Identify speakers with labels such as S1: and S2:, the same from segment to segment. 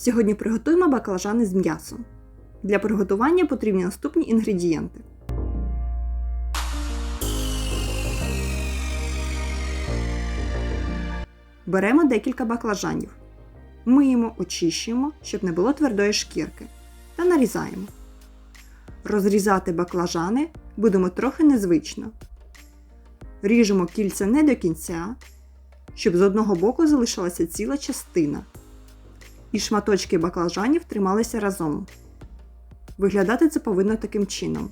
S1: Сьогодні приготуємо баклажани з м'ясом. Для приготування потрібні наступні інгредієнти. Беремо декілька баклажанів. Миємо, очищуємо, щоб не було твердої шкірки. Та нарізаємо. Розрізати баклажани будемо трохи незвично. Ріжемо кільця не до кінця, щоб з одного боку залишилася ціла частина. І шматочки баклажанів трималися разом. Виглядати це повинно таким чином.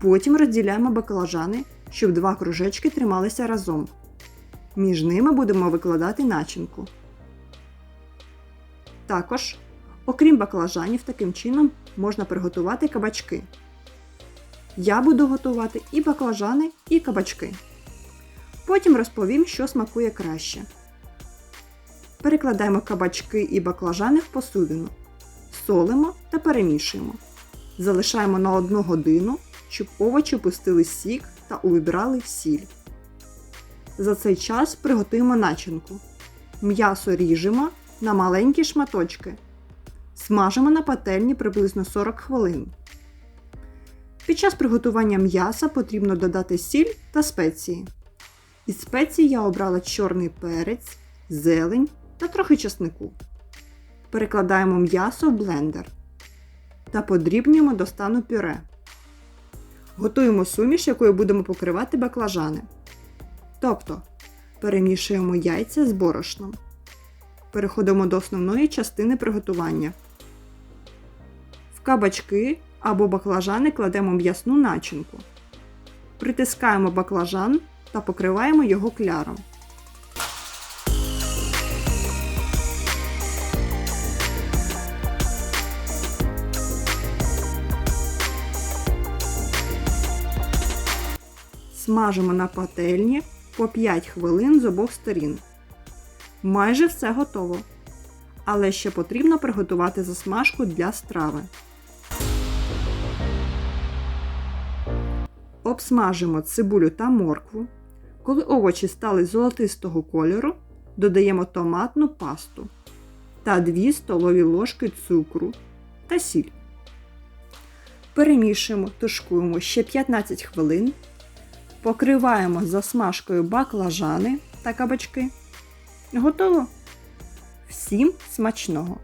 S1: Потім розділяємо баклажани, щоб два кружечки трималися разом. Між ними будемо викладати начинку. Також, окрім баклажанів, таким чином можна приготувати кабачки. Я буду готувати і баклажани, і кабачки. Потім розповім, що смакує краще. Перекладаємо кабачки і баклажани в посудину. Солимо та перемішуємо. Залишаємо на 1 годину, щоб овочі пустили сік та увібрали сіль. За цей час приготуємо начинку. М'ясо ріжемо на маленькі шматочки. Смажимо на пательні приблизно 40 хвилин. Під час приготування м'яса потрібно додати сіль та спеції. Із спецій я обрала чорний перець, зелень та трохи чеснику. Перекладаємо м'ясо в блендер та подрібнюємо до стану пюре. Готуємо суміш, якою будемо покривати баклажани. Тобто перемішуємо яйця з борошном. Переходимо до основної частини приготування. В кабачки або баклажани кладемо м'ясну начинку. Притискаємо баклажан та покриваємо його кляром. Смажимо на пательні по 5 хвилин з обох сторін. Майже все готово. Але ще потрібно приготувати засмажку для страви. Обсмажимо цибулю та моркву. Коли овочі стали золотистого кольору, додаємо томатну пасту та 2 столові ложки цукру та сіль. Перемішуємо, тушкуємо ще 15 хвилин. Покриваємо засмажкою баклажани та кабачки. Готово! Всім смачного!